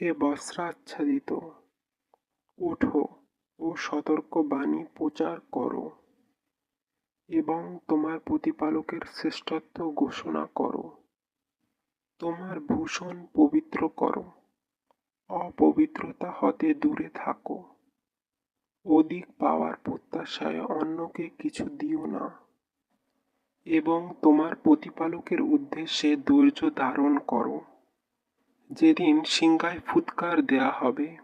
হে বস্ত্রাচ্ছাদিত ওঠো ও সতর্ক বাণী প্রচার করো এবং তোমার প্রতিপালকের শ্রেষ্ঠত্ব ঘোষণা করো। তোমার ভূষণ পবিত্র করো, অপবিত্রতা হতে দূরে থাকো। অধিক পাওয়ার প্রত্যাশায় অন্যকে কিছু দিও না এবং তোমার প্রতিপালকের উদ্দেশ্যে ধৈর্য ধারণ করো। যেদিন সিংহায় ফুৎকার দেয়া হবে,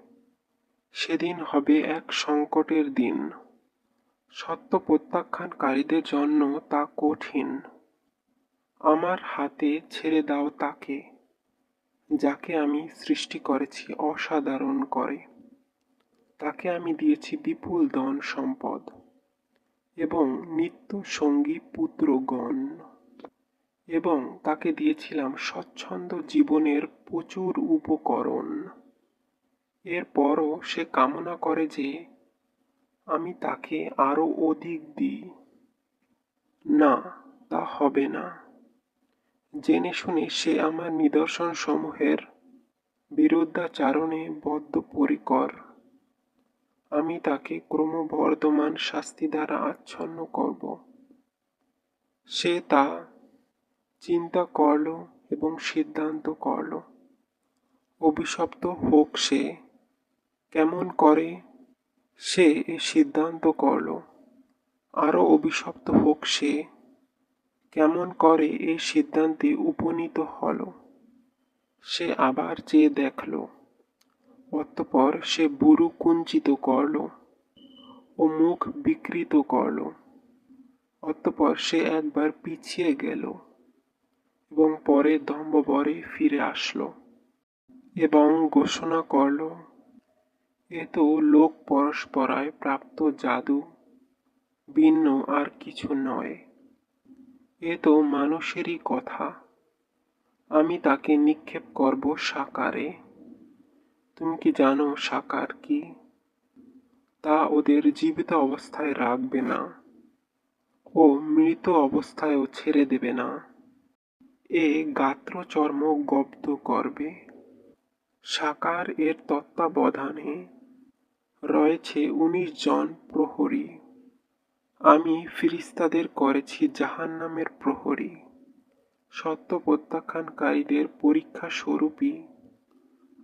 সেদিন হবে এক সংকটের দিন। সত্য প্রত্যাখ্যানকারীদের জন্য তা কঠিন। আমার হাতে ছেড়ে দাও তাকে, যাকে আমি সৃষ্টি করেছি অসাধারণ করে। তাকে আমি দিয়েছি বিপুল ধন সম্পদ এবং নিত্য সঙ্গী পুত্রগণ। এবং তাকে দিয়েছিলাম স্বচ্ছন্দ জীবনের প্রচুর উপকরণ। এরপরও সে কামনা করে যে আমি তাকে আরও অধিক দিই। না, তা হবে না। জেনে শুনে সে আমার নিদর্শন সমূহের বিরুদ্ধাচারণে বদ্ধপরিকর। আমি তাকে ক্রমবর্ধমান শাস্তি দ্বারা আচ্ছন্ন করব। সে তা চিন্তা করল এবং সিদ্ধান্ত করল, অভিশপ্ত হোক সে। কেমন করে সে সিদ্ধান্ত করল? আরও অভিশপ্ত হোক সে। কেমন করে এই সিদ্ধান্তে উপনীত হল? সে আবার চেয়ে দেখল, অতঃপর সে বুরু কুঞ্চিত করল ও মুখ বিকৃত করল। অতঃপর সে একবার পিছিয়ে গেল। এবং পরে দম্ববরে ফিরে আসলো এবং ঘোষণা করল, এ তো লোক পরস্পরায় প্রাপ্ত জাদু, ভিন্ন আর কিছু নয়। এ তো মানুষেরই কথা। আমি তাকে নিক্ষেপ করব সাকারে। তুমি কি জানো সাকার কি? তা ওদের জীবিত অবস্থায় রাখবে না ও মৃত অবস্থায়ও ছেড়ে দেবে না। এ গাত্র চর্ম গব্দ করবে। সাকার এর তত্ত্বাবধানে রয়েছে উনিশ জন প্রহরী। আমি ফিরিস্তাদের করেছি জাহান্নামের প্রহরী। সত্য প্রত্যাখ্যানকারীদের পরীক্ষা স্বরূপই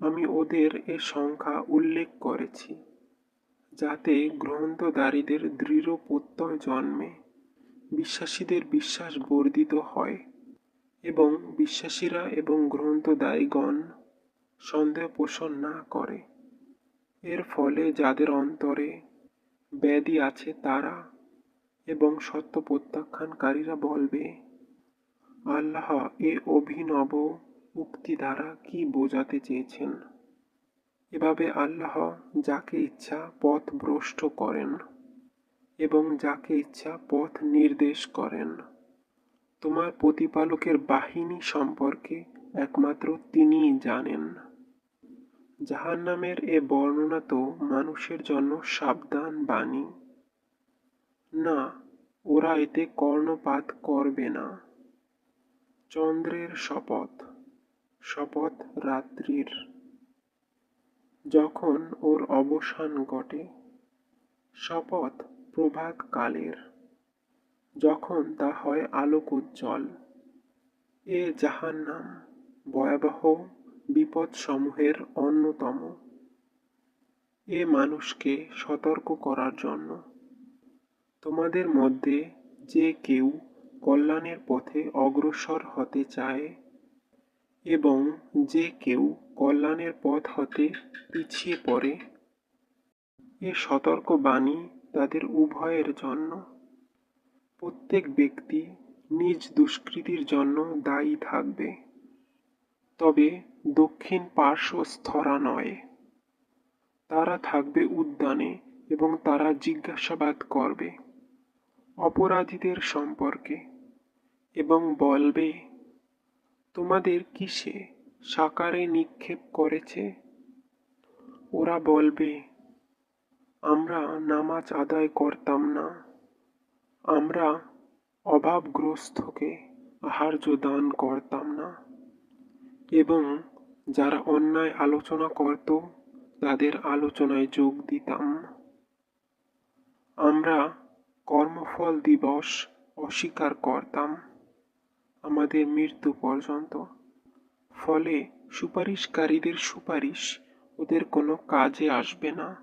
আমি ওদের এ সংখ্যা উল্লেখ করেছি, যাতে গ্রন্থদারীদের দৃঢ় প্রত্যয় জন্মে বিশ্বাসীদের বিশ্বাস বর্ধিত হয়। এবং বিশ্বাসীরা এবং গ্রন্থদায়ীগণ সন্দেহ পোষণ না করে। এর ফলে যাদের অন্তরে ব্যাধি আছে তারা এবং সত্য প্রত্যাখ্যানকারীরা বলবে, আল্লাহ এ অভিনব উক্তি দ্বারা কি বোঝাতে চেয়েছেন? এভাবে আল্লাহ যাকে ইচ্ছা পথ ভ্রষ্ট করেন এবং যাকে ইচ্ছা পথ নির্দেশ করেন। তোমার প্রতিপালকের বাহিনী সম্পর্কে একমাত্র তিনিই জানেন। জাহান্নামের এ বর্ণনা তো মানুষের জন্য সাবধান বাণী। না, ওরা এতে কর্ণপাত করবে না। চন্দ্রের শপথ শপথ রাত্রির। যখন ওর অবসান ঘটে, শপথ প্রভাত কালের যখন তা হয় আলোক উজ্জ্বল। এ জাহান্নাম ভয়াবহ বিপদসমূহের অন্যতম। এ মানুষকে সতর্ক করার জন্য। তোমাদের মধ্যে যে কেউ কল্যাণের পথে অগ্রসর হতে চায় এবং যে কেউ কল্যাণের পথ হতে পিছিয়ে পড়ে, এ সতর্ক বাণী তাদের উভয়ের জন্য। প্রত্যেক ব্যক্তি নিজ দুষ্কৃতির জন্য দায়ী থাকবে। তবে দক্ষিণ পার্শ্ব স্থরা নয়। তারা থাকবে উদ্যানে এবং তারা জিজ্ঞাসাবাদ করবে অপরাধীদের সম্পর্কে এবং বলবে, তোমাদের কিসে সাকারে নিক্ষেপ করেছে? ওরা বলবে, আমরা নামাজ আদায় করতাম না। আমরা অভাবগ্রস্তকে আহার্য দান করতাম না। এবং যারা অন্যায় আলোচনা করত, তাদের আলোচনায় যোগ দিতাম। আমরা কর্মফল দিবস অস্বীকার করতাম আমাদের মৃত্যু পর্যন্ত। ফলে সুপারিশকারীদের সুপারিশ ওদের কোনো কাজে আসবে না।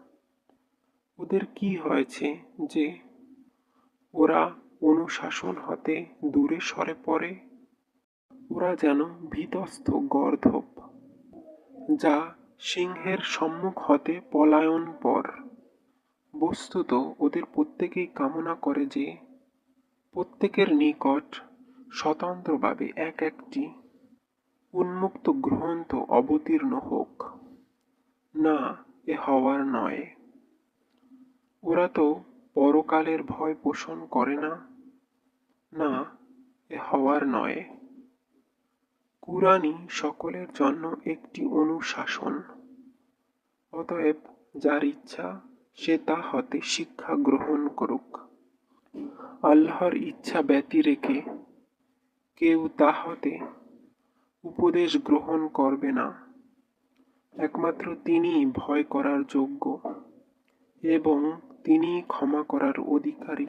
ওদের কি হয়েছে যে ওরা অনুশাসন হতে দূরে সরে পড়ে। ওরা যেন ভীতস্ত গর্ধব, যা সিংহের সম্মুখ হতে পলায়ন পর বস্তুত ওদের প্রত্যেকেই কামনা করে যে প্রত্যেকের নিকট স্বতন্ত্রভাবে এক একটি উন্মুক্ত গ্রন্থ অবতীর্ণ হোক। না, এ হওয়ার নয়। ওরা তো পরকালের ভয় পোষণ করে না? না, এ হওয়ার নয়। কুরআনই সকলের জন্য একটি অনুশাসন। অতএব যার ইচ্ছা, সে তা হতে শিক্ষা গ্রহণ করুক। আল্লাহর ইচ্ছা ব্যতি রেখে কেউ তা হতে উপদেশ গ্রহণ করবে না। একমাত্র তিনিই ভয় করার যোগ্য এবং তিনিই ক্ষমা করার অধিকারী।